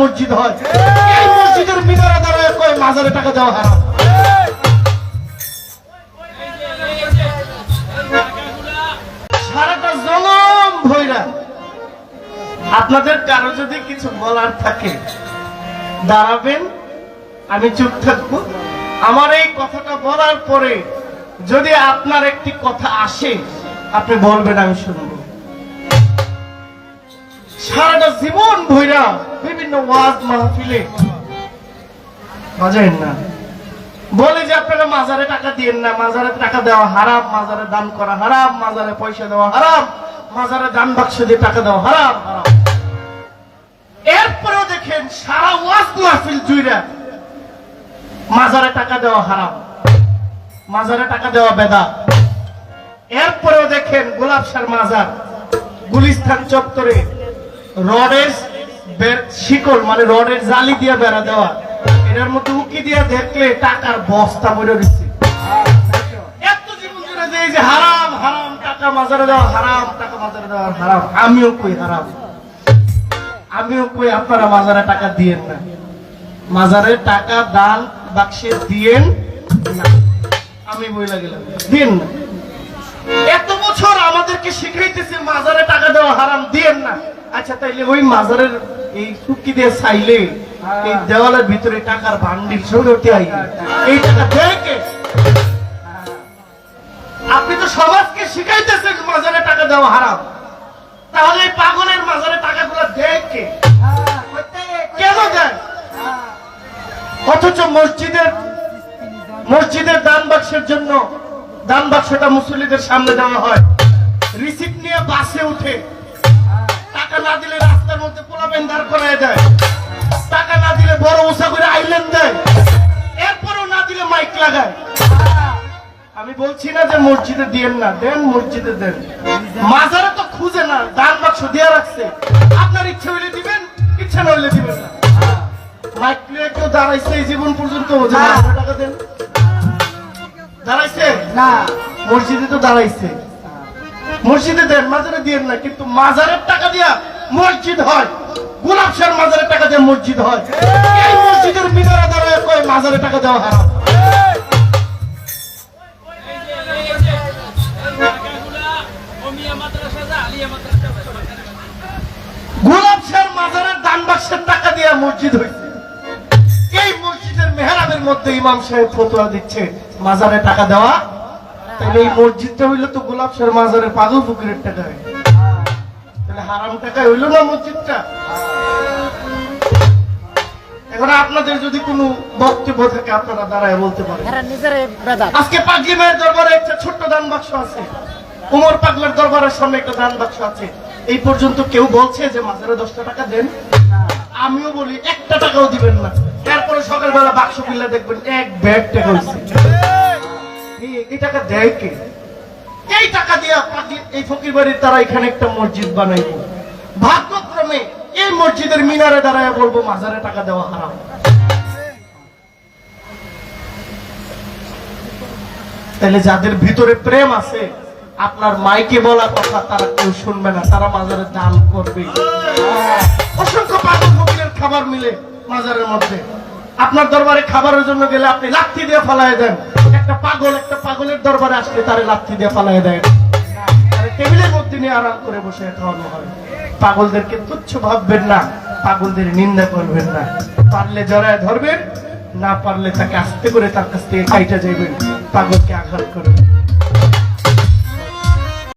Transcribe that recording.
মসজিদ হয়। এই মসজিদের মিনারে দাঁড়ায় কয়, মাজারে টাকা দেওয়া হারাম। আপনাদের কারও যদি কিছু বলার থাকে, দাঁড়াবেন, আমি চুপ থাকব। আমার এই কথাটা বলার পরে যদি আপনার একটি কথা আসে, আপনি বলবেন, আমি শুনব। সারাটা জীবন ভৈরা বিভিন্ন ওয়াজ মাহফিলে। বাজারেন না বলে যে আপনারা মাজারে টাকা দিয়েন না, মাজারে টাকা দেওয়া হারাম, মাজারে দান করা হারাম, মাজারে পয়সা দেওয়া হারাম, মাজারে দান বাক্স দিয়ে টাকা দেওয়া হারাম এরপরেও দেখেন সারা ওয়াজ মাহফিল জুইরা মাজারে টাকা দেওয়া হারাম, মাজারে টাকা দেওয়া বেদা। এরপরেও দেখেন গোলাপ সার মাজার, গুলিস্তান চত্বরে রডের বে- শিকল মানে রডের জালি দিয়ে বেড়া দেওয়া। এটার মধ্যে উকি দিয়ে দেখলে টাকার বস্তা মরে দিচ্ছে এত আমিও হারাম? আমিও আপনারা মাজারে টাকা দিয়েন না। মাজারে টাকা দিয়েন আমি বইলা গেলাম। দিন আচ্ছা তাইলে ওই মাজারের এই টুকি দিয়ে চাইলে এই দেওয়ালের ভিতরে টাকার ভান্ডিল আই এই টাকা দেয় কে? আপনি তো সমাজকে শিখাইতেছেন মাজারে টাকা দেওয়া হারাম। তাহলে এই পাগলের মাজারে টাকাগুলো দেয় কে? কেন অথচ মসজিদের মসজিদের দান বাক্সের জন্য দান বাক্সটা মুসল্লিদের সামনে দেওয়া হয়। রিসিপ্ট নিয়ে বাসে উঠে দিলে রাস্তার মধ্যে পোলাবেন দাঁড় করায় দেয়। টাকা না দিলে বড় উষা করে আইল্যান্ড দেয়। এরপরও না দিলে মাইক লাগায়। আমি বলছি না যে মসজিদে দিয়েন না দেন মসজিদে দেন। মাজারে তো খুঁজে না দান বাক্স দিয়ে রাখছে। আপনার ইচ্ছে হইলে দিবেন ইচ্ছা না হইলে দিবেন না। মাইক নিয়ে কেউ দাঁড়াইছে এই জীবন পর্যন্ত টাকা দেন। দাঁড়াইছে? না। মসজিদে তো দাঁড়াইছে। মসজিদে দেন মাজারে দিয়েন না কিন্তু মাজারের টাকা দিয়া মসজিদ হয়। গোলাপ শাহ মাজারের টাকা দিয়ে মসজিদ হয়। এই মসজিদের মিনারে দাঁড়ায় কয়, মাজারে টাকা দেওয়া হারাম। মসজিদ এই মসজিদের মধ্যে ইমাম দিচ্ছে, মাজারে টাকা দেওয়া? তাহলে এই মসজিদটা হইল তো গোলাপ শাহ মাজারের পাগল ফকিরের টাকা তাহলে হারাম টাকা হইল না মসজিদটা? এখন আপনাদের যদি কোনো বক্তব্য থাকে আপনারা দাঁড়ায় বলতে পারেন। আজকে পাগলি মায়ের দরবারে একটা ছোট্ট দান বাক্স আছে। উমর পাগলার দরবারের সামনে একটা দান বাক্স আছে। এই পর্যন্ত কেউ বলছে যে মাজারে দশটা টাকা দেন। আমিও বলি একটা টাকাও দিবেন না। তারপরে সকালবেলা বাক্স কিনলে দেখবেন এক ব্যাগ টাকা হয়েছে এই টাকা দেয় কে? এই টাকা দিয়ে এই ফকির বাড়ির তারা এখানে একটা মসজিদ বানাইব ভাগ্যক্রমে এই মসজিদের মিনারে দাঁড়ায় বলব, মাজারে টাকা দেওয়া হারাম। তাহলে যাদের ভিতরে প্রেম আছে, আপনার মাইকে বলা কথা তারা কেউ শুনবে না, তারা মাজারে দান করবে। অসংখ্য পাগল ফকিরের খাবার মিলে মাজারের মধ্যে। আপনার দরবারে খাবারের জন্য গেলে আপনি লাথি দিয়ে ফালাই দেন। একটা পাগল, একটা পাগলের দরবারে আসলে তারে লাথি দিয়ে পালাই দেয়। টেবিলের মধ্যে নিয়ে আরাম করে বসে খাওয়ানো হয়। পাগলদেরকে তুচ্ছ ভাববেন না, পাগলদের নিন্দা করবেন না। পারলে জড়ায় ধরবেন, না পারলে তাকে আস্তে করে তার কাছ থেকে কাইটা যাইবেন। পাগলকে আঘাত করবেন।